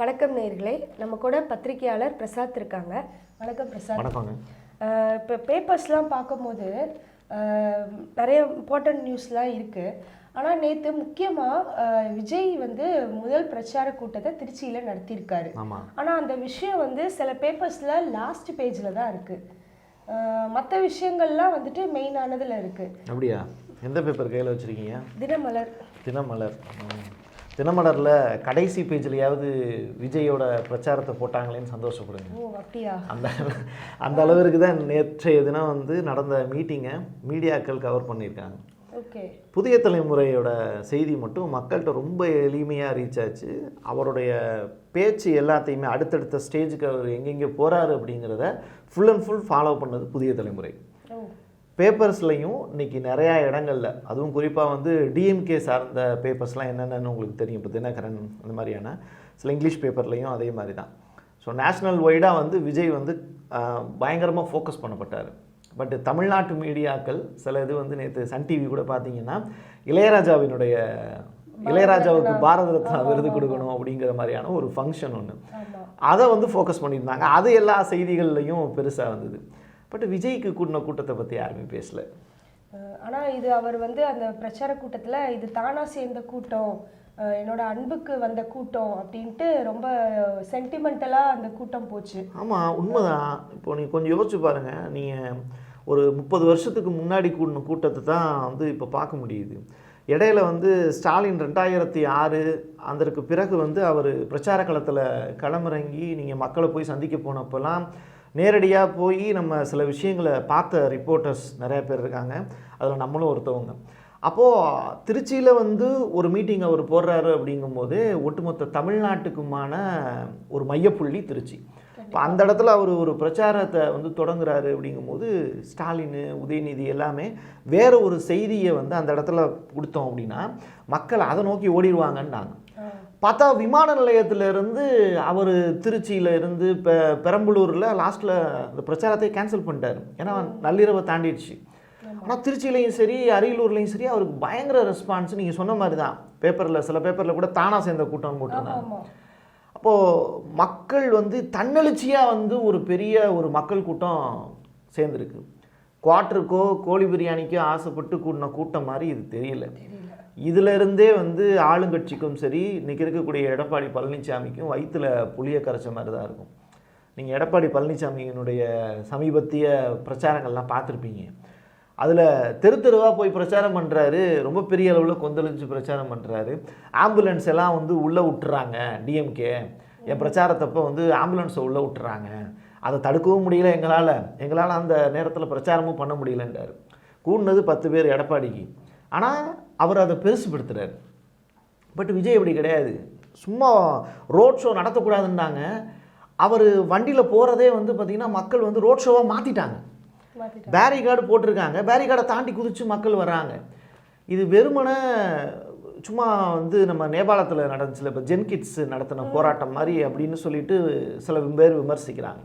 வணக்கம் நேயர்களே நம்ம கூட பத்திரிகையாளர் பிரசாத் இருக்காங்க. வணக்கம் பிரசாத். வணக்கங்க. இப்போ பேப்பர்ஸ்லாம் பார்க்கும்போது நிறைய இம்பார்ட்டன்ட் நியூஸ்லாம் இருக்குது ஆனால் நேற்று முக்கியமாக விஜய் வந்து முதல் பிரச்சார கூட்டத்தை திருச்சியில் நடத்தியிருக்காரு. ஆனால் அந்த விஷயம் வந்து சில பேப்பர்ஸில் லாஸ்ட் பேஜில் தான் இருக்குது மற்ற விஷயங்கள்லாம் வந்துட்டு மெயினானதில் இருக்குது அப்படியா? எந்த பேப்பர் கையில் வச்சுருக்கீங்க? தினமலர். தினமலர். தினமலரில் கடைசி பேஜ்லையாவது விஜயோட பிரச்சாரத்தை போட்டாங்களேன்னு சந்தோஷப்படுங்க. ஓ அப்படியா? அந்த அந்த அளவிற்கு தான் நேற்றைய தினம் வந்து நடந்த மீட்டிங்கை மீடியாக்கள் கவர் பண்ணியிருக்காங்க. ஓகே. புதிய தலைமுறையோட செய்தி மட்டும் மக்கள்கிட்ட ரொம்ப எளிமையாக ரீச் ஆச்சு. அவருடைய பேச்சு எல்லாத்தையுமே அடுத்தடுத்த ஸ்டேஜுக்கு அவர் எங்கெங்கே போகிறாரு அப்படிங்கிறத ஃபுல் அண்ட் ஃபுல் ஃபாலோ பண்ணது புதிய தலைமுறை. பேப்பர்ஸ்லையும் இன்னைக்கு நிறையா இடங்கள்ல அதுவும் குறிப்பாக வந்து டிஎம்கே சார்ந்த பேப்பர்ஸ்லாம் என்னென்னு உங்களுக்கு தெரியும். இப்போ தினகரன் அந்த மாதிரியான சில இங்கிலீஷ் பேப்பர்லையும் அதே மாதிரி தான். ஸோ நேஷ்னல் வைடாக வந்து விஜய் வந்து பயங்கரமாக ஃபோக்கஸ் பண்ணப்பட்டார். பட் தமிழ்நாட்டு மீடியாக்கள் சில இது வந்து நேற்று சன் டிவி கூட பார்த்தீங்கன்னா இளையராஜாவினுடைய இளையராஜாவுக்கு பாரத ரத்னா விருது கொடுக்கணும் அப்படிங்கிற மாதிரியான ஒரு ஃபங்க்ஷன் ஒன்று அதை வந்து ஃபோக்கஸ் பண்ணியிருந்தாங்க. அது எல்லா செய்திகள்லையும் பெருசாக வந்தது. பட் விஜய்க்கு கூட்டின கூட்டத்தை பற்றி யாருமே பேசல. அஹ் ஆனா இது அவர் வந்து அந்த பிரச்சார கூட்டத்துல இது தானா சேர்ந்த கூட்டம் என்னோட அன்புக்கு வந்த கூட்டம் அப்படின்ட்டு ரொம்ப சென்டிமெண்டலா அந்த கூட்டம் போச்சு. ஆமாம் உண்மைதான். இப்போ நீங்கள் கொஞ்சம் யோசிச்சு பாருங்கள் நீங்கள் ஒரு முப்பது வருஷத்துக்கு முன்னாடி கூடின கூட்டத்தை தான் வந்து இப்போ பார்க்க முடியுது. இடையில வந்து ஸ்டாலின் ரெண்டாயிரத்தி ஆறு அதற்கு பிறகு வந்து அவர் பிரச்சார களத்தில் களமிறங்கி நீங்கள் மக்களை போய் சந்திக்க போனப்போலாம் நேரடியாக போய் நம்ம சில விஷயங்களை பார்த்த ரிப்போர்ட்டர்ஸ் நிறைய பேர் இருக்காங்க. அதில் நம்மளும் ஒருத்தவங்க. அப்போது திருச்சியில் வந்து ஒரு மீட்டிங் அவர் போடுறாரு அப்படிங்கும்போது ஒட்டுமொத்த தமிழ்நாட்டுக்குமான ஒரு மையப்புள்ளி திருச்சி. இப்போ அந்த இடத்துல அவர் ஒரு பிரச்சாரத்தை வந்து தொடங்குறாரு அப்படிங்கும்போது ஸ்டாலின் உதயநிதி எல்லாமே வேற ஒரு செய்தியை வந்து அந்த இடத்துல கொடுத்தோம் அப்படின்னா மக்கள் அதை நோக்கி ஓடிடுவாங்கன்னாங்க. பார்த்தா விமான நிலையத்திலிருந்து அவர் திருச்சியில் இருந்து இப்போ பெரம்பலூரில் லாஸ்ட்டில் அந்த பிரச்சாரத்தை கேன்சல் பண்ணிட்டாரு. ஏன்னா நள்ளிரவை தாண்டிடுச்சு. ஆனால் திருச்சியிலையும் சரி அரியலூர்லையும் சரி அவருக்கு பயங்கர ரெஸ்பான்ஸ் நீங்கள் சொன்ன மாதிரி தான் பேப்பரில் சில பேப்பரில் கூட தானாக சேர்ந்த கூட்டம் போட்டிருந்தாங்க அப்போது மக்கள் வந்து தன்னெழுச்சியாக வந்து ஒரு பெரிய ஒரு மக்கள் கூட்டம் சேர்ந்துருக்கு. குவாட்டருக்கோ கோழி பிரியாணிக்கோ ஆசைப்பட்டு கூட்டின கூட்டம் மாதிரி இது தெரியல. இதிலிருந்தே வந்து ஆளுங்கட்சிக்கும் சரி இன்றைக்கி இருக்கக்கூடிய எடப்பாடி பழனிசாமிக்கும் வயிற்றில் புளிய கரைச்ச மாதிரி தான் இருக்கும். நீங்கள் எடப்பாடி பழனிசாமியினுடைய சமீபத்திய பிரச்சாரங்கள்லாம் பார்த்துருப்பீங்க. அதில் தெரு தெருவாக போய் பிரச்சாரம் பண்ணுறாரு ரொம்ப பெரிய அளவில் கொந்தளிச்சு பிரச்சாரம் பண்ணுறாரு ஆம்புலன்ஸ் எல்லாம் வந்து உள்ளே விட்டுறாங்க டிஎம்கே என் பிரச்சாரத்தப்போ வந்து ஆம்புலன்ஸை உள்ளே விட்டுறாங்க அதை தடுக்கவும் முடியல எங்களால். எங்களால் அந்த நேரத்தில் பிரச்சாரமும் பண்ண முடியலன்றார். கூடினது பத்து பேர் எடப்பாடிக்கு. ஆனால் அவர் அதை பெருசுப்படுத்துறாரு பட் விஜய் இப்படி கிடையாது. சும்மா ரோட் ஷோ நடத்தக்கூடாதுன்னாங்க. அவர் வண்டியில் போகிறதே வந்து பார்த்திங்கன்னா மக்கள் வந்து ரோட் ஷோவாக மாற்றிட்டாங்க மாத்திட்டாங்க. பேரிகார்டு போட்டிருக்காங்க. பேரிகார்டை தாண்டி குதிச்சு மக்கள் வராங்க இது வெறுமனே சும்மா வந்து நம்ம நேபாளத்தில் நடந்துச்சுல இப்போ ஜென்கிட்ஸ் நடத்தின போராட்டம் மாதிரி அப்படின்னு சொல்லிட்டு சில பேர் விமர்சிக்கிறாங்க.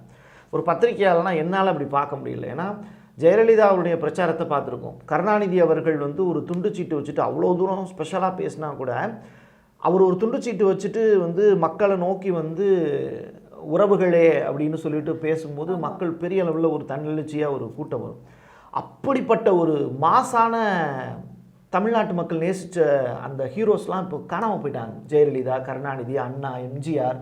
ஒரு பத்திரிகையாளனா என்னால் அப்படி பார்க்க முடியல. ஏன்னா ஜெயலலிதா அவருடைய பிரச்சாரத்தை பார்த்துருக்கோம். கருணாநிதி அவர்கள் வந்து ஒரு துண்டுச்சீட்டு வச்சுட்டு அவ்வளோ தூரம் ஸ்பெஷலாக பேசினா கூட அவர் ஒரு துண்டுச்சீட்டு வச்சுட்டு வந்து மக்களை நோக்கி வந்து உறவுகளே அப்படின்னு சொல்லிட்டு பேசும்போது மக்கள் பெரிய அளவில் ஒரு தன்னெழுச்சியாக ஒரு கூட்டம் வரும். அப்படிப்பட்ட ஒரு மாசான தமிழ்நாட்டு மக்கள் நேசித்த அந்த ஹீரோஸ்லாம் இப்போ காணாமல் போயிட்டாங்க. ஜெயலலிதா கருணாநிதி அண்ணா எம்ஜிஆர்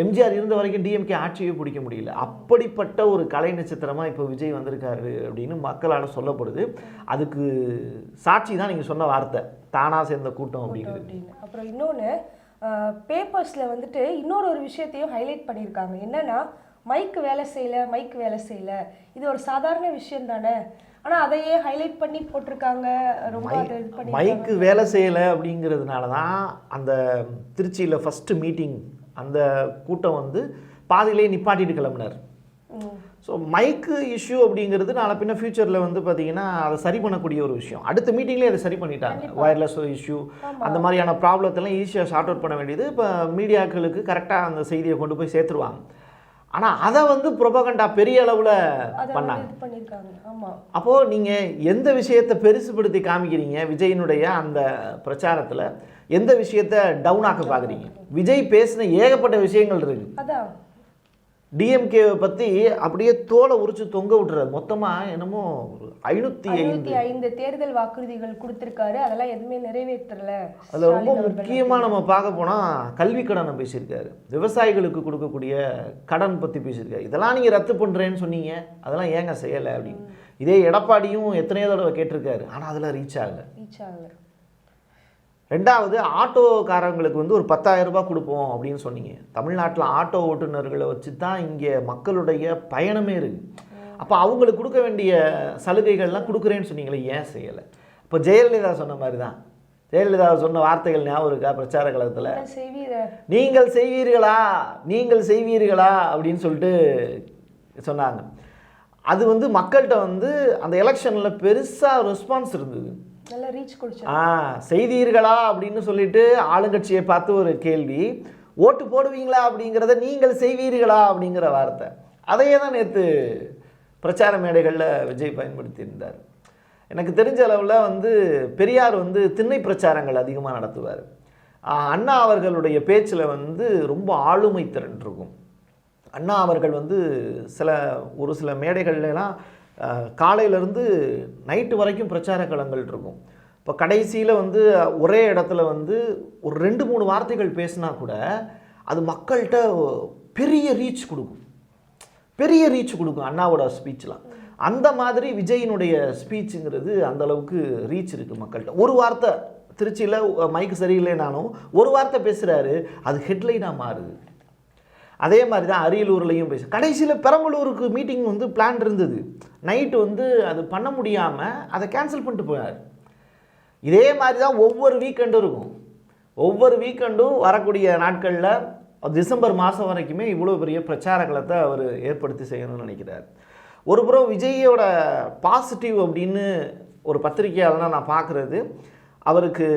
எம்ஜிஆர் இருந்த வரைக்கும் டிஎம்கே ஆட்சியே பிடிக்க முடியல. அப்படிப்பட்ட ஒரு கலை நட்சத்திரமாக இப்போ விஜய் வந்திருக்காரு அப்படின்னு மக்களால் சொல்லப்படுது. அதுக்கு சாட்சி தான் நீங்கள் சொன்ன வார்த்தை. தானாக சேர்ந்த கூட்டம் அப்படிங்கிறது. அப்புறம் இன்னொன்று பேப்பர்ஸில் வந்துட்டு இன்னொரு ஒரு விஷயத்தையும் ஹைலைட் பண்ணியிருக்காங்க. என்னன்னா மைக் வேலை செய்யல மைக் வேலை செய்யல. இது ஒரு சாதாரண விஷயம் தானே. ஆனால் அதையே ஹைலைட் பண்ணி போட்டிருக்காங்க. ரொம்ப மைக்கு வேலை செய்யலை அப்படிங்கிறதுனால தான் அந்த திருச்சியில் ஃபஸ்ட்டு மீட்டிங் அந்த கூட்டம் வந்து பாதியிலே நிப்பாட்டிட்டு கிளம்புனார். ஸோ மைக்கு இஷ்யூ அப்படிங்கிறது நாளை பின்ன ஃபியூச்சரில் வந்து பார்த்தீங்கன்னா அதை சரி பண்ணக்கூடிய ஒரு விஷயம். அடுத்த மீட்டிங்லேயே அதை சரி பண்ணிட்டாங்க. வயர்லெஸ் இஷ்யூ அந்த மாதிரியான ப்ராப்ளத்தெல்லாம் ஈஸியாக ஷார்ட் அவுட் பண்ண வேண்டியது. இப்போ மீடியாக்களுக்கு கரெக்டாக அந்த செய்தியை கொண்டு போய் சேர்த்துருவாங்க. ஆனால் அதை வந்து ப்ரொபகண்டா பெரிய அளவில் பண்ணாங்க. அப்போது நீங்கள் எந்த விஷயத்தை பெருசுபடுத்தி காமிக்கிறீங்க? விஜயினுடைய அந்த பிரச்சாரத்தில் எந்த விஷயத்த டவுன் ஆக்க பார்க்குறீங்க? விஜய் பேசின ஏகப்பட்ட விஷயங்கள் இருக்கு. டிஎம்கேவை பற்றி அப்படியே தோலை உரிச்சு தொங்க விட்டுறாரு. மொத்தமாக என்னமோ ஒரு ஐநூற்றி ஐந்து. ஐநூத்தி ஐந்து தேர்தல் வாக்குறுதிகள் கொடுத்திருக்காரு. அதெல்லாம் எதுவுமே நிறைவேற்றல. அதில் ரொம்ப. முக்கியமாக நம்ம பார்க்க போனால் கல்வி கடனை பேசியிருக்காரு. விவசாயிகளுக்கு கொடுக்கக்கூடிய கடன் பற்றி பேசியிருக்காரு. இதெல்லாம் நீங்கள் ரத்து பண்ணுறேன்னு சொன்னீங்க. அதெல்லாம் ஏங்க செய்யலை அப்படின்னு. இதே எடப்பாடியும் எத்தனையோ தடவை கேட்டிருக்காரு. ஆனால் அதெல்லாம் ரீச் ஆகலை. ரீச் ஆகல. ரெண்டாவது ஆட்டோக்காரங்களுக்கு வந்து ஒரு 10000 ரூபாய் கொடுப்போம் அப்படின்னு சொன்னீங்க. தமிழ்நாட்டில் ஆட்டோ ஓட்டுநர்களை வச்சு தான் இங்கே மக்களுடைய பயணமே இருக்கு. அப்போ அவங்களுக்கு கொடுக்க வேண்டிய சலுகைகள்லாம் கொடுக்குறேன்னு சொன்னீங்களே ஏன் செய்யலை? இப்போ ஜெயலலிதா சொன்ன மாதிரி தான் ஜெயலலிதா சொன்ன வார்த்தைகள் ஞாபகம் இருக்கா பிரச்சார செய்வீர? நீங்கள் செய்வீர்களா? நீங்கள் செய்வீர்களா? அப்படின்னு சொல்லிட்டு சொன்னாங்க. அது வந்து மக்கள்கிட்ட வந்து அந்த எலெக்ஷனில் பெருசாக ரெஸ்பான்ஸ் இருந்தது. ஆ செய்தீர்களா அப்படின்னு சொல்லிட்டு ஆளுங்கட்சியை பார்த்து ஒரு கேள்வி. ஓட்டு போடுவீங்களா அப்படிங்கிறத நீங்கள் செய்வீர்களா அப்படிங்கிற வார்த்தை. அதையே தான் நேற்று பிரச்சார மேடைகளில் விஜய் பயன்படுத்தியிருந்தார். எனக்கு தெரிஞ்ச அளவில் வந்து பெரியார் வந்து திண்ணை பிரச்சாரங்கள் அதிகமாக நடத்துவார். அண்ணா அவர்களுடைய பேச்சில் வந்து ரொம்ப ஆளுமை திறன் இருக்கும் அண்ணா அவர்கள் வந்து சில ஒரு சில மேடைகள்லாம் காலையிலேருந்து நைட்டு வரைக்கும் பிரச்சார களங்கள் இருக்கும். இப்போ கடைசியில் வந்து ஒரே இடத்துல வந்து ஒரு ரெண்டு மூணு வார்த்தைகள் பேசினா கூட அது மக்கள்கிட்ட பெரிய ரீச் கொடுக்கும். பெரிய ரீச் கொடுக்கும் அண்ணாவோட ஸ்பீச்லாம் அந்த மாதிரி விஜயினுடைய ஸ்பீச்சுங்கிறது அந்த அளவுக்கு ரீச் இருக்குது மக்கள்கிட்ட. ஒரு வார்த்தை திருச்சியில் மைக்கு சரியில்லைனாலும் ஒரு வார்த்தை பேசுகிறாரு அது ஹெட்லைனாக மாறுது. அதே மாதிரி தான் அரியலூர்லேயும் பேச கடைசியில் பெரம்பலூருக்கு மீட்டிங் வந்து பிளான் இருந்தது. நைட்டு வந்து அது பண்ண முடியாமல் அதை கேன்சல் பண்ணிட்டு போயார் இதே மாதிரி தான் ஒவ்வொரு வீக்கெண்டும் இருக்கும். ஒவ்வொரு வீக்கெண்டும் வரக்கூடிய நாட்களில் டிசம்பர் மாதம் வரைக்குமே இவ்வளோ பெரிய பிரச்சார களத்தை அவர் ஏற்படுத்தி செய்யணும்னு நினைக்கிறார். ஒரு புறம் விஜயோட பாசிட்டிவ் அப்படின்னு ஒரு பத்திரிகையாளனா நான் பார்க்குறது. அவருக்கு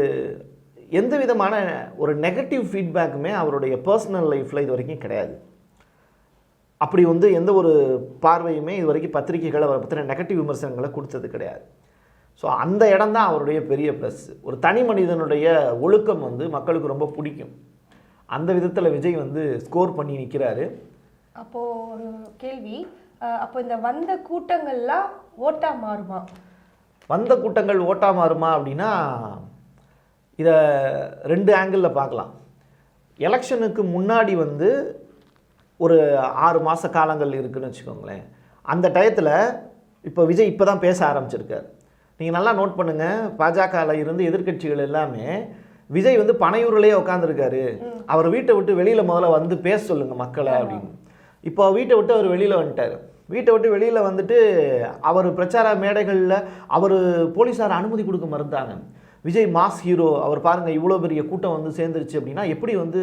எந்த விதமான ஒரு நெகட்டிவ் ஃபீட்பேக்குமே அவருடைய பர்சனல் லைஃப்பில் இது வரைக்கும் கிடையாது. அப்படி வந்து எந்த ஒரு பார்வையுமே இது வரைக்கும் பத்திரிகைகள் அவரை பற்றின நெகட்டிவ் விமர்சனங்களை கொடுத்தது கிடையாது. ஸோ அந்த இடம் தான் அவருடைய பெரிய ப்ளஸ் ஒரு தனி மனிதனுடைய ஒழுக்கம் வந்து மக்களுக்கு ரொம்ப பிடிக்கும். அந்த விதத்தில் விஜய் வந்து ஸ்கோர் பண்ணி நிற்கிறாரு அப்போ ஒரு கேள்வி அப்போ இந்த வந்த கூட்டங்கள்லாம் ஓட்டா மாறுமா? வந்த கூட்டங்கள் ஓட்டா மாறுமா அப்படின்னா இதை ரெண்டு ஆங்கிளில் பார்க்கலாம். எலெக்ஷனுக்கு முன்னாடி வந்து ஒரு ஆறு மாத காலங்கள் இருக்குன்னு வச்சுக்கோங்களேன். அந்த டயத்தில் இப்போ விஜய் இப்போ தான் பேச ஆரம்பிச்சிருக்கார். நீங்கள் நல்லா நோட் பண்ணுங்கள் பாஜகவில் இருந்து எதிர்க்கட்சிகள் எல்லாமே விஜய் வந்து பனையூர்லேயே உட்காந்துருக்காரு அவர் வீட்டை விட்டு வெளியில் முதல்ல வந்து பேச சொல்லுங்கள் மக்களை அப்படின்னு. இப்போ வீட்டை விட்டு அவர் வெளியில் வந்துட்டார். வீட்டை விட்டு வெளியில் வந்துட்டு அவர் பிரச்சார மேடைகளில் அவர் போலீஸார் அனுமதி கொடுக்க மறுத்தாங்க. விஜய் மாஸ் ஹீரோ அவர் பாருங்கள் இவ்வளோ பெரிய கூட்டம் வந்து சேர்ந்துருச்சு அப்படின்னா எப்படி வந்து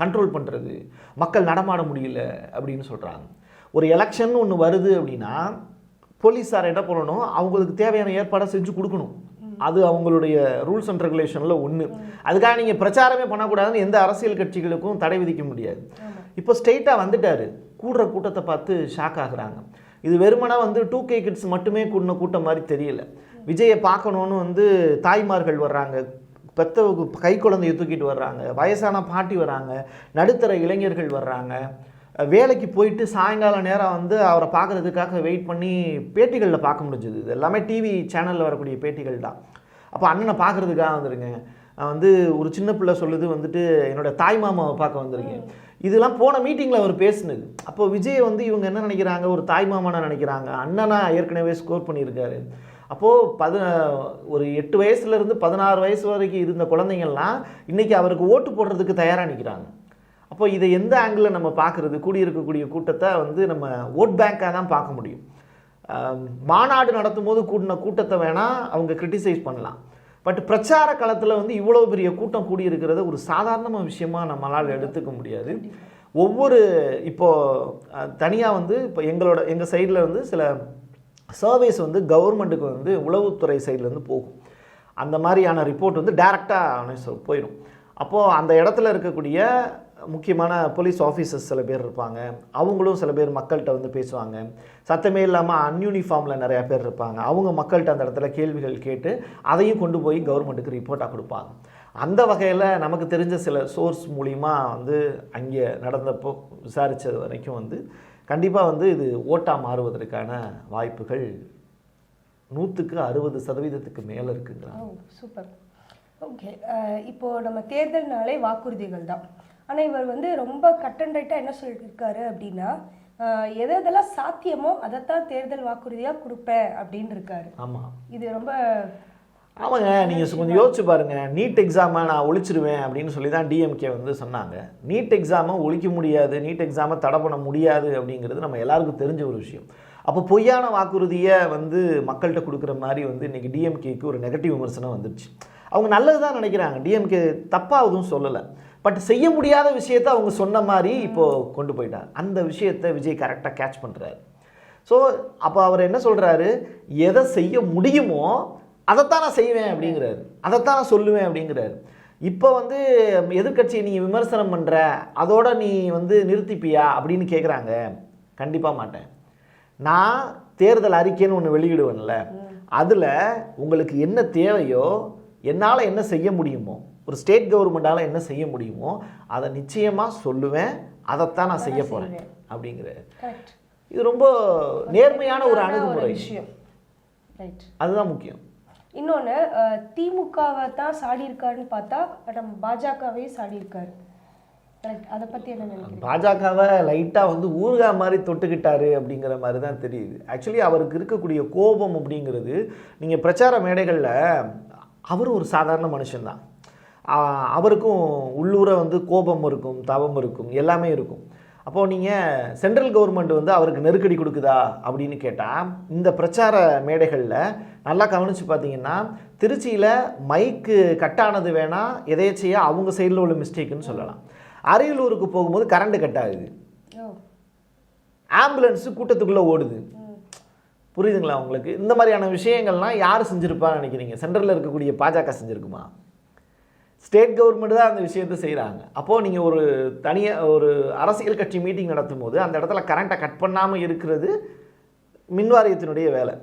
கண்ட்ரோல் பண்ணுறது மக்கள் நடமாட முடியல அப்படின்னு சொல்கிறாங்க ஒரு எலெக்ஷன் ஒன்று வருது அப்படின்னா போலீஸார் என்ன பண்ணணும்? அவங்களுக்கு தேவையான ஏற்பாடை செஞ்சு கொடுக்கணும். அது அவங்களுடைய ரூல்ஸ் அண்ட் ரெகுலேஷனில் ஒன்று அதுக்காக நீங்கள் பிரச்சாரமே பண்ணக்கூடாதுன்னு எந்த அரசியல் கட்சிகளுக்கும் தடை விதிக்க முடியாது. இப்போ ஸ்ட்ரெயிட்டாக வந்துட்டார். கூடுற கூட்டத்தை பார்த்து ஷாக் ஆகுறாங்க. இது வெறுமனா வந்து டூ கே கிட்ஸ் மட்டுமே கூடின கூட்டம் மாதிரி தெரியல. விஜயை பார்க்கணுன்னு வந்து தாய்மார்கள் வர்றாங்க. பெத்த கை குழந்தைய தூக்கிட்டு வர்றாங்க. வயசான பாட்டி வர்றாங்க. நடுத்தர இளைஞர்கள் வர்றாங்க. வேலைக்கு போயிட்டு சாயங்காலம் நேரம் வந்து அவரை பார்க்குறதுக்காக வெயிட் பண்ணி பேட்டிகளில் பார்க்க முடிஞ்சது. இது எல்லாமே டிவி சேனலில் வரக்கூடிய பேட்டிகள் தான். அப்போ அண்ணனை பார்க்கறதுக்காக வந்துருங்க. வந்து ஒரு சின்ன பிள்ளை சொல்லுது வந்துட்டு என்னோட தாய் மாமாவை பார்க்க வந்திருக்கேன். இதெல்லாம் போன மீட்டிங்கில் அவர் பேசினது. அப்போ விஜய் வந்து இவங்க என்ன நினைக்கிறாங்க? ஒரு தாய் மாமானா நினைக்கிறாங்க. அண்ணனா ஏற்கனவே ஸ்கோர் பண்ணியிருக்காரு. அப்போது பது ஒரு எட்டு வயசுலேருந்து பதினாறு வயசு வரைக்கும் இருந்த குழந்தைங்கள்லாம் இன்றைக்கி அவருக்கு ஓட்டு போடுறதுக்கு தயாராக நிற்கிறாங்க அப்போ இதை எந்த ஆங்கிளில் நம்ம பார்க்குறது? கூடியிருக்கக்கூடிய கூட்டத்தை வந்து நம்ம ஓட் பேங்காக தான் பார்க்க முடியும். மாநாடு நடத்தும் போது கூட்டின கூட்டத்தை வேணால் அவங்க கிரிட்டிசைஸ் பண்ணலாம். பட் பிரச்சார களத்தில் வந்து இவ்வளோ பெரிய கூட்டம் கூடியிருக்கிறத ஒரு சாதாரண விஷயமா நம்மளால் எடுத்துக்க முடியாது. ஒவ்வொரு இப்போது தனியாக வந்து இப்போ எங்களோட எங்கள் சைடில் வந்து சில சர்வீஸ் வந்து கவர்மெண்ட்டுக்கு வந்து உளவுத்துறை சைட்லேருந்து போகும். அந்த மாதிரியான ரிப்போர்ட் வந்து டேரெக்டாக போயிடும். அப்போது அந்த இடத்துல இருக்கக்கூடிய முக்கியமான போலீஸ் ஆஃபீஸர்ஸ் சில பேர் இருப்பாங்க. அவங்களும் சில பேர் மக்கள்கிட்ட வந்து பேசுவாங்க. சத்தமே இல்லாமல் அன்யூனிஃபார்மில் நிறையா பேர் இருப்பாங்க. அவங்க மக்கள்கிட்ட அந்த இடத்துல கேள்விகள் கேட்டு அதையும் கொண்டு போய் கவர்மெண்ட்டுக்கு ரிப்போர்ட்டாக கொடுப்பாங்க. அந்த வகையில் நமக்கு தெரிஞ்ச சில சோர்ஸ் மூலிமா வந்து அங்கே நடந்தப்போ விசாரித்தது வரைக்கும் வந்து கண்டிப்பாக வந்து இது ஓட்டாக மாறுவதற்கான வாய்ப்புகள் நூற்றுக்கு அறுபது சதவீதத்துக்கு மேலே இருக்குங்கிறாங்க. சூப்பர். ஓகே இப்போ நம்ம தேர்தல்னாலே வாக்குறுதிகள் தான். ஆனால் இவர் வந்து ரொம்ப கட் அண்ட் ரைட்டாக என்ன சொல்லியிருக்காரு அப்படின்னா எது எதெல்லாம் சாத்தியமோ அதைத்தான் தேர்தல் வாக்குறுதியாக கொடுப்பேன் அப்படின்னு இருக்காரு ஆமாம் இது ரொம்ப ஆமாங்க நீங்கள் கொஞ்சம் யோசிச்சு பாருங்க. நீட் எக்ஸாமை நான் ஒழிச்சிருவேன் அப்படின்னு சொல்லி தான் டிஎம்கே வந்து சொன்னாங்க. நீட் எக்ஸாமை ஒழிக்க முடியாது நீட் எக்ஸாமை தடை பண்ண முடியாது அப்படிங்கிறது நம்ம எல்லாருக்கும் தெரிஞ்ச ஒரு விஷயம். அப்போ பொய்யான வாக்குறுதியை வந்து மக்கள்கிட்ட கொடுக்குற மாதிரி வந்து இன்றைக்கி டிஎம்கேக்கு ஒரு நெகட்டிவ் விமர்சனம் வந்துருச்சு. அவங்க நல்லது தான் நினைக்கிறாங்க. டிஎம்கே தப்பாக எதுவும் சொல்லலை. பட் செய்ய முடியாத விஷயத்தை அவங்க சொன்ன மாதிரி இப்போது கொண்டு போயிட்டாங்க. அந்த விஷயத்தை விஜய் கரெக்டாக கேட்ச் பண்ணுறாரு ஸோ அப்போ அவர் என்ன சொல்கிறாரு எதை செய்ய முடியுமோ அதைத்தான் நான் செய்வேன் அப்படிங்கிறாரு. அதைத்தான் நான் சொல்லுவேன் அப்படிங்கிறாரு. இப்போ வந்து எதிர்க்கட்சியை நீ விமர்சனம் பண்ணுற அதோட நீ வந்து நிறுத்திப்பியா அப்படின்னு கேட்குறாங்க கண்டிப்பாக மாட்டேன். நான் தேர்தல் அறிக்கைன்னு ஒன்று வெளியிடுவேன்ல. அதில் உங்களுக்கு என்ன தேவையோ என்னால் என்ன செய்ய முடியுமோ ஒரு ஸ்டேட் கவர்மெண்ட்டால் என்ன செய்ய முடியுமோ அதை நிச்சயமாக சொல்லுவேன். அதைத்தான் நான் செய்ய போகிறேன் கரெக்ட் இது ரொம்ப நேர்மையான ஒரு அணுகுமுறை. விஷயம். அதுதான் முக்கியம். இன்னொன்று திமுகவை தான் சாடியிருக்காருன்னு பார்த்தா நம்ம பாஜகவையும் சாடியிருக்காரு. அதை பற்றி என்ன நினைக்கிறீங்க? பாஜகவை லைட்டாக வந்து ஊறுகாய் மாதிரி தொட்டுக்கிட்டாரு அப்படிங்கிற மாதிரி தான் தெரியுது. ஆக்சுவலி அவருக்கு இருக்கக்கூடிய கோபம் அப்படிங்கிறது நீங்கள் பிரச்சார மேடைகளில் அவர் ஒரு சாதாரண மனுஷன்தான் அவருக்கும் உள்ளூரை வந்து கோபம் இருக்கும் தவம் இருக்கும் எல்லாமே இருக்கும். அப்போது நீங்கள் சென்ட்ரல் கவர்மெண்ட் வந்து அவருக்கு நெருக்கடி கொடுக்குதா அப்படின்னு கேட்டால் இந்த பிரச்சார மேடைகளில் நல்லா கவனித்து பார்த்தீங்கன்னா திருச்சியில் மைக்கு கட்டானது வேணால் எதேச்சையாக அவங்க சைடில் உள்ள மிஸ்டேக்குன்னு சொல்லலாம். அரியலூருக்கு போகும்போது கரண்ட் கட் ஆகுது ஆம்புலன்ஸு கூட்டத்துக்குள்ளே ஓடுது. புரியுதுங்களா உங்களுக்கு? இந்த மாதிரியான விஷயங்கள்லாம் யார் செஞ்சுருப்பான்னு நினைக்கிறீங்க? சென்ட்ரலில் இருக்கக்கூடிய பாஜக செஞ்சுருக்குமா? ஸ்டேட் கவர்மெண்ட் தான் அந்த விஷயத்தை செய்கிறாங்க அப்போது நீங்கள் ஒரு தனியாக ஒரு அரசியல் கட்சி மீட்டிங் நடத்தும் போது அந்த இடத்துல கரண்ட்டை கட் பண்ணாமல் இருக்கிறது மின்வாரியத்தினுடைய வேலை.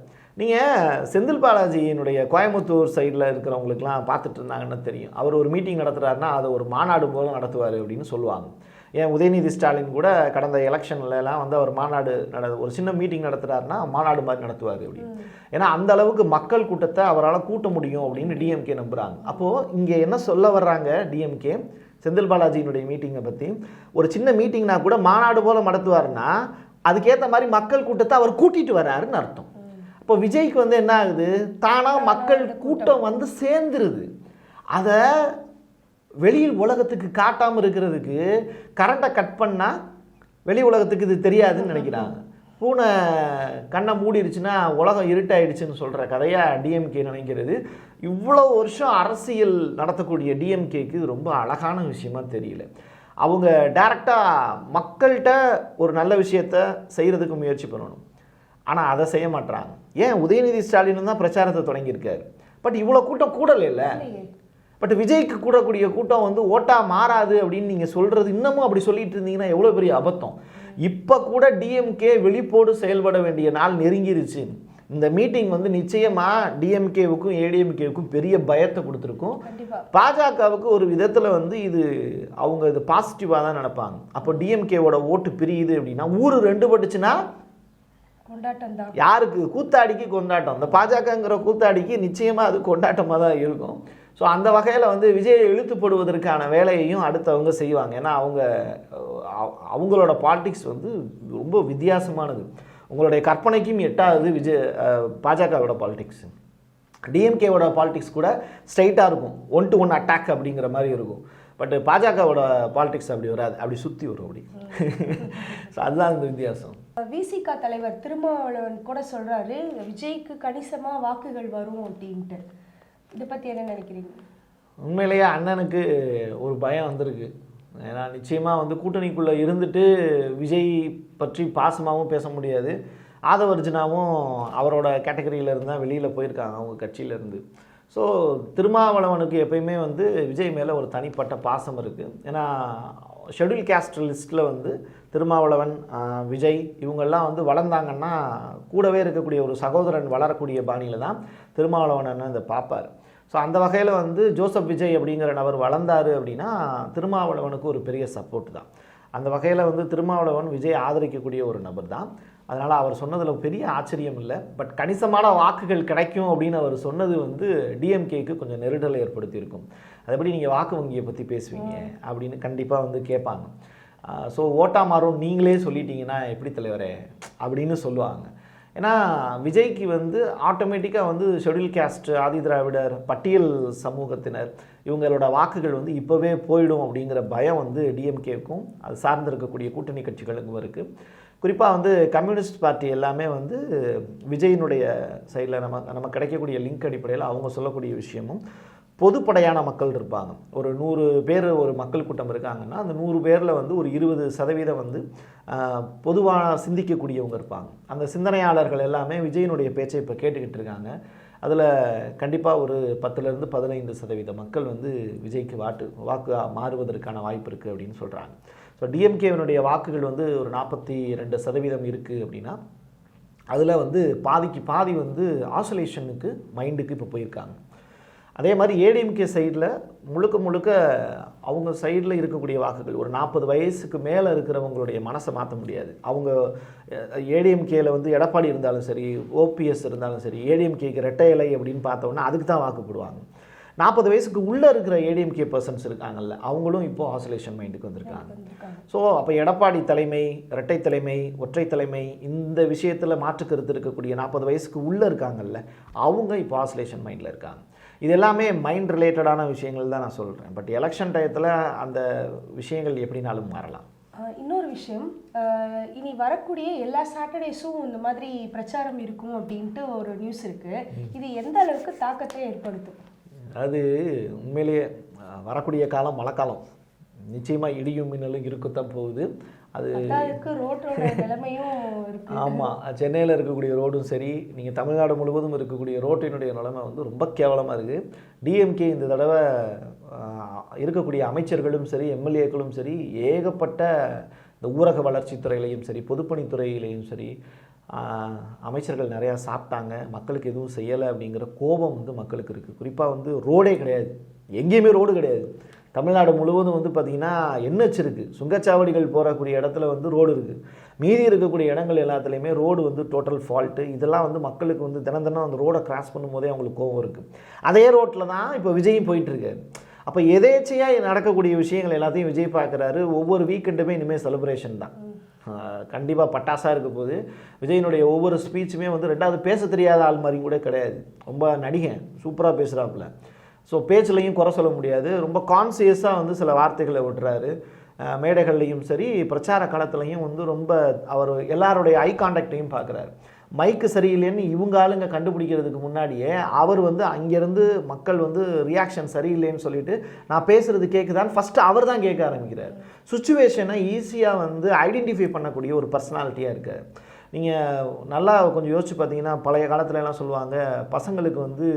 நீங்கள் செந்தில் பாலாஜியினுடைய கோயம்புத்தூர் சைடில் இருக்கிறவங்களுக்குலாம் பார்த்துட்டு இருந்தாங்கன்னு தெரியும். அவர் ஒரு மீட்டிங் நடத்துகிறாருன்னா அதை ஒரு மாநாடு போல நடத்துவார் அப்படின்னு சொல்லுவாங்க. ஏன் உதயநிதி ஸ்டாலின் கூட கடந்த எலெக்ஷன்ல எல்லாம் வந்து அவர் மாநாடு நட ஒரு சின்ன மீட்டிங் நடத்துகிறாருன்னா மாநாடு மாதிரி நடத்துவார் அப்படின்னு ஏன்னா அந்த அளவுக்கு மக்கள் கூட்டத்தை அவரால் கூட்ட முடியும் அப்படின்னு டிஎம்கே நம்புகிறாங்க அப்போது இங்கே என்ன சொல்ல வர்றாங்க டிஎம்கே செந்தில் பாலாஜியினுடைய மீட்டிங்கை பற்றி ஒரு சின்ன மீட்டிங்னா கூட மாநாடு போல நடத்துவாருன்னா அதுக்கேற்ற மாதிரி மக்கள் கூட்டத்தை அவர் கூட்டிட்டு வர்றாருன்னு அர்த்தம். இப்போ விஜய்க்கு வந்து என்ன ஆகுது? தானாக மக்கள் கூட்டம். வந்து சேர்ந்துருது. அதை வெளியில் உலகத்துக்கு காட்டாமல் இருக்கிறதுக்கு கரண்ட்டை கட் பண்ணால் வெளி உலகத்துக்கு இது தெரியாதுன்னு நினைக்கிறாங்க. பூனை கண்ணை மூடிடுச்சுன்னா உலகம் இருட்டாயிடுச்சுன்னு சொல்கிற கதையாக டிஎம்கே நினைக்கிறது. இவ்வளோ வருஷம் அரசியல் நடத்தக்கூடிய டிஎம்கேக்கு இது ரொம்ப அழகான விஷயமா தெரியல. அவங்க டைரெக்டாக மக்கள்கிட்ட ஒரு நல்ல விஷயத்த செய்கிறதுக்கு முயற்சி பண்ணணும். ஆனால் அதை செய்ய மாட்டாங்க ஏன் உதயநிதி ஸ்டாலின் தான் பிரச்சாரத்தை தொடங்கியிருக்காரு. பட் இவ்வளோ கூட்டம் கூடலை இல்லை. பட் விஜய்க்கு கூடக்கூடிய கூட்டம் வந்து ஓட்டா மாறாது அப்படின்னு நீங்கள் சொல்கிறது இன்னமும் அப்படி சொல்லிட்டு இருந்தீங்கன்னா எவ்வளோ பெரிய அபத்தம்? இப்போ கூட டிஎம்கே விழிப்போடு செயல்பட வேண்டிய நாள் நெருங்கிருச்சு. இந்த மீட்டிங் வந்து நிச்சயமாக டிஎம்கேவுக்கும் ஏடிஎம்கேவுக்கும் பெரிய பயத்தை கொடுத்துருக்கும். பாஜகவுக்கு ஒரு விதத்தில் வந்து இது அவங்க இது பாசிட்டிவாக தான் நினைப்பாங்க. அப்போ டிஎம்கேவோட ஓட்டு பிரியுது அப்படின்னா ஊர் ரெண்டு பட்டுச்சுன்னா யாருக்கு? கூத்தாடிக்கு கொண்டாட்டம். இந்த பாஜகங்கிற கூத்தாடிக்கு நிச்சயமாக அது கொண்டாட்டமாக தான் இருக்கும். ஸோ அந்த வகையில் வந்து விஜயை இழுத்து போடுவதற்கான வேலையையும் அடுத்தவங்க செய்வாங்க. ஏன்னா அவங்க அவங்களோட பாலிடிக்ஸ் வந்து ரொம்ப வித்தியாசமானது. உங்களுடைய கற்பனைக்கும் எட்டாவது விஜய் பாஜகவோட பாலிடிக்ஸ் டிஎம்கேவோட பாலிடிக்ஸ் கூட ஸ்ட்ரைட்டாக இருக்கும். ஒன் டு ஒன் அட்டாக் அப்படிங்கிற மாதிரி இருக்கும். பட் பாஜகவோட பாலிடிக்ஸ் அப்படி வராது. அப்படி சுற்றி வரும் அப்படி. ஸோ அதுதான் அந்த வித்தியாசம். விசிக தலைவர் திருமாவளவன் கூட சொல்கிறாரு விஜய்க்கு கணிசமாக வாக்குகள் வரும் அப்படின்ட்டு. இதை பற்றி என்ன நினைக்கிறீங்க? உண்மையிலேயே அண்ணனுக்கு ஒரு பயம் வந்திருக்கு. ஏன்னா நிச்சயமாக வந்து கூட்டணிக்குள்ளே இருந்துட்டு விஜய் பற்றி பாசமாகவும் பேச முடியாது. ஆதவர்ஜனாவும் அவரோட கேட்டகரியில் இருந்தால் வெளியில் போயிருக்காங்க அவங்க கட்சியிலேருந்து ஸோ திருமாவளவனுக்கு எப்பயுமே வந்து விஜய் மேலே ஒரு தனிப்பட்ட பாசம் இருக்குது ஏன்னா ஷெடியூல் கேஸ்ட் லிஸ்ட்டில் வந்து திருமாவளவன் விஜய் இவங்கெல்லாம் வந்து வளர்ந்தாங்கன்னா கூடவே இருக்கக்கூடிய ஒரு சகோதரன் வளரக்கூடிய பாணியில் தான் திருமாவளவன் அண்ணன் இதை பார்ப்பார். ஸோ அந்த வகையில் வந்து ஜோசப் விஜய் அப்படிங்கிற நபர் வளர்ந்தாரு அப்படின்னா திருமாவளவனுக்கு ஒரு பெரிய சப்போர்ட் தான். அந்த வகையில் வந்து திருமாவளவன் விஜய் ஆதரிக்கக்கூடிய ஒரு நபர் தான். அதனால் அவர் சொன்னதில் பெரிய ஆச்சரியம் இல்லை. பட் கணிசமான வாக்குகள் கிடைக்கும் அப்படின்னு அவர் சொன்னது வந்து டிஎம்கேக்கு கொஞ்சம் நெருடலை ஏற்படுத்தியிருக்கும். அதேபடி நீங்கள் வாக்கு வங்கியை பற்றி பேசுவீங்க? அப்படின்னு கண்டிப்பாக வந்து கேட்பாங்க. ஸோ ஓட்டா மாறும் நீங்களே சொல்லிட்டீங்கன்னா எப்படி தலைவரே? அப்படின்னு சொல்லுவாங்க. ஏன்னா விஜய்க்கு வந்து ஆட்டோமேட்டிக்காக வந்து ஷெடியூல் கேஸ்ட் ஆதி திராவிடர் பட்டியல் சமூகத்தினர் இவங்களோட வாக்குகள் வந்து இப்போவே போயிடும் அப்படிங்கிற பயம் வந்து டிஎம்கேக்கும் அது சார்ந்திருக்கக்கூடிய கூட்டணி கட்சிகளுக்கும் இருக்குது குறிப்பாக வந்து கம்யூனிஸ்ட் பார்ட்டி எல்லாமே வந்து விஜயினுடைய சைடில் நம்ம நம்ம கிடைக்கக்கூடிய லிங்க் அடிப்படையில் அவங்க சொல்லக்கூடிய விஷயமும் பொதுப்படையான மக்கள் இருப்பாங்க. ஒரு நூறு பேர் ஒரு மக்கள் கூட்டம் இருக்காங்கன்னா அந்த நூறு பேரில் வந்து ஒரு இருபது சதவீதம் வந்து பொதுவாக சிந்திக்கக்கூடியவங்க இருப்பாங்க. அந்த சிந்தனையாளர்கள் எல்லாமே விஜயனுடைய பேச்சை இப்போ கேட்டுக்கிட்டு இருக்காங்க. அதில் கண்டிப்பாக ஒரு பத்துலேருந்து பதினைந்து சதவீத மக்கள் வந்து விஜய்க்கு வாட்டு வாக்கு மாறுவதற்கான வாய்ப்பு இருக்குது அப்படின்னு சொல்கிறாங்க ஸோ டிஎம்கேவினுடைய வாக்குகள் வந்து ஒரு நாற்பத்தி ரெண்டு சதவீதம் இருக்குது அப்படின்னா அதில் வந்து பாதிக்கு பாதி வந்து ஆசோலேஷனுக்கு மைண்டுக்கு இப்போ போயிருக்காங்க. அதே மாதிரி ஏடிஎம்கே சைடில் முழுக்க முழுக்க அவங்க சைடில் இருக்கக்கூடிய வாக்குகள் ஒரு நாற்பது வயசுக்கு மேலே இருக்கிறவங்களுடைய மனசை மாற்ற முடியாது. அவங்க ஏடிஎம்கேல வந்து எடப்பாடி இருந்தாலும் சரி ஓபிஎஸ் இருந்தாலும் சரி ஏடிஎம்கேக்கு ரெட்டை இலை அப்படின்னு பார்த்தோன்னா அதுக்கு தான் வாக்குப்படுவாங்க நாற்பது வயசுக்கு உள்ளே இருக்கிற ஏடிஎம்கே பர்சன்ஸ் இருக்காங்கல்ல அவங்களும் இப்போ ஆசோலேஷன் மைண்டுக்கு வந்திருக்காங்க. ஸோ அப்போ எடப்பாடி தலைமை இரட்டை தலைமை ஒற்றை தலைமை இந்த விஷயத்தில் மாற்று கருத்து இருக்கக்கூடிய நாற்பது வயசுக்கு உள்ளே இருக்காங்கல்ல அவங்க இப்போ ஆசோலேஷன் மைண்டில் இருக்காங்க. இது எல்லாமே மைண்ட் ரிலேட்டடான விஷயங்கள் தான் நான் சொல்கிறேன் பட் எலெக்ஷன் டயத்தில் அந்த விஷயங்கள் எப்படினாலும் மாறலாம். இன்னொரு விஷயம் இனி வரக்கூடிய எல்லா சாட்டர்டேஸும் இந்த மாதிரி பிரச்சாரம் இருக்கும் அப்படின்ட்டு ஒரு நியூஸ் இருக்கு. இது எந்த அளவுக்கு தாக்கத்தை ஏற்படுத்தும்? அது உண்மையிலேயே வரக்கூடிய காலம் மழைக்காலம். நிச்சயமாக இடியும் மின்னலும் இருக்கத்தான் போகுது. அது ஆமாம் சென்னையில் இருக்கக்கூடிய ரோடும் சரி நீங்கள் தமிழ்நாடு முழுவதும் இருக்கக்கூடிய ரோட்டினுடைய நிலைமை வந்து ரொம்ப கேவலமாக இருக்குது டிஎம்கே இந்த தடவை இருக்கக்கூடிய அமைச்சர்களும் சரி எம்எல்ஏக்களும் சரி ஏகப்பட்ட இந்த ஊரக வளர்ச்சித்துறையிலையும் சரி பொதுப்பணித்துறையிலையும் சரி அமைச்சர்கள் நிறையா சாப்பிட்டாங்க. மக்களுக்கு எதுவும் செய்யலை அப்படிங்கிற கோபம் வந்து மக்களுக்கு இருக்குது குறிப்பாக வந்து ரோடே கிடையாது. எங்கேயுமே ரோடு கிடையாது. தமிழ்நாடு முழுவதும் வந்து பார்த்திங்கன்னா என்ஹெச் இருக்குது சுங்கச்சாவடிகள் போகக்கூடிய இடத்துல வந்து ரோடு இருக்குது மீதி இருக்கக்கூடிய இடங்கள் எல்லாத்துலேயுமே ரோடு வந்து டோட்டல் ஃபால்ட்டு இதெல்லாம் வந்து மக்களுக்கு வந்து தினம் தினம் அந்த ரோடை கிராஸ் பண்ணும்போதே அவங்களுக்கு கோவம் இருக்குது அதே ரோட்டில் தான் இப்போ விஜயும் போயிட்டுருக்காரு அப்போ எதேச்சையாக நடக்கக்கூடிய விஷயங்கள் எல்லாத்தையும் விஜய் பார்க்குறாரு. ஒவ்வொரு வீக்கெண்டுமே இனிமேல் செலிப்ரேஷன் தான். கண்டிப்பாக பட்டாசாக இருக்க போது விஜயனுடைய ஒவ்வொரு ஸ்பீச்சுமே வந்து ரெண்டாவது பேச தெரியாத ஆள் மாதிரி கூட கிடையாது. ரொம்ப நடிகன் சூப்பராக பேசுகிறாப்புல ஸோ பேச்சுலையும் குறை சொல்ல முடியாது. ரொம்ப கான்சியஸாக வந்து சில வார்த்தைகளை விடுறாரு. மேடைகள்லையும் சரி பிரச்சார களத்துலையும் வந்து ரொம்ப அவர் எல்லாருடைய ஐ கான்டாக்டையும் பார்க்குறாரு. மைக்கு சரியில்லைன்னு இவங்க ஆளுங்க கண்டுபிடிக்கிறதுக்கு முன்னாடியே அவர் வந்து அங்கேருந்து மக்கள் வந்து ரியாக்ஷன் சரியில்லைன்னு சொல்லிட்டு நான் பேசுகிறது கேட்குதான்னு ஃபஸ்ட்டு அவர் தான் கேட்க ஆரம்பிக்கிறார். சுச்சுவேஷனை ஈஸியாக வந்து ஐடென்டிஃபை பண்ணக்கூடிய ஒரு பர்சனாலிட்டியாக இருக்கார். நீங்கள் நல்லா கொஞ்சம் யோசிச்சு பார்த்தீங்கன்னா பழைய காலத்துல எல்லாம் சொல்லுவாங்க பசங்களுக்கு வந்து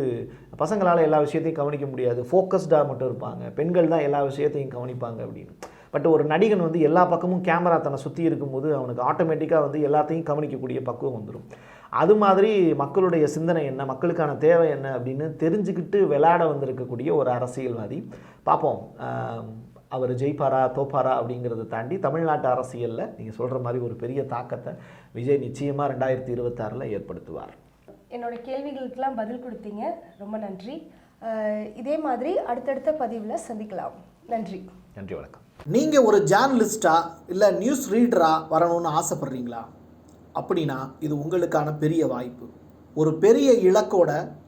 பசங்களால் எல்லா விஷயத்தையும் கவனிக்க முடியாது. ஃபோக்கஸ்டாக மட்டும் இருப்பாங்க. பெண்கள் தான் எல்லா விஷயத்தையும் கவனிப்பாங்க அப்படின்னு. பட் ஒரு நடிகன் வந்து எல்லா பக்கமும் கேமரா தன்னை சுற்றி இருக்கும்போது அவனுக்கு ஆட்டோமேட்டிக்காக வந்து எல்லாத்தையும் கவனிக்கக்கூடிய பக்குவம் வந்துடும் அது மாதிரி மக்களுடைய சிந்தனை என்ன? மக்களுக்கான தேவை என்ன? அப்படின்னு தெரிஞ்சுக்கிட்டு விளையாட வந்திருக்கக்கூடிய ஒரு அரசியல்வாதி. பார்ப்போம். அவர் ஜெயிப்பாரா தோப்பாரா அப்படிங்கிறத தாண்டி தமிழ்நாட்டு அரசியலில் நீங்கள் சொல்கிற மாதிரி ஒரு பெரிய தாக்கத்தை விஜய் நிச்சயமாக ரெண்டாயிரத்தி இருபத்தாறில் ஏற்படுத்துவார். என்னோட கேள்விகளுக்கெல்லாம் பதில் கொடுத்தீங்க. ரொம்ப நன்றி. இதே மாதிரி அடுத்தடுத்த பதிவில் சந்திக்கலாம். நன்றி. நன்றி வணக்கம். நீங்கள் ஒரு ஜேர்னலிஸ்டா இல்லை நியூஸ் ரீடரா வரணும்னு ஆசைப்படுறீங்களா? அப்படின்னா இது உங்களுக்கான பெரிய வாய்ப்பு. ஒரு பெரிய இலக்கோட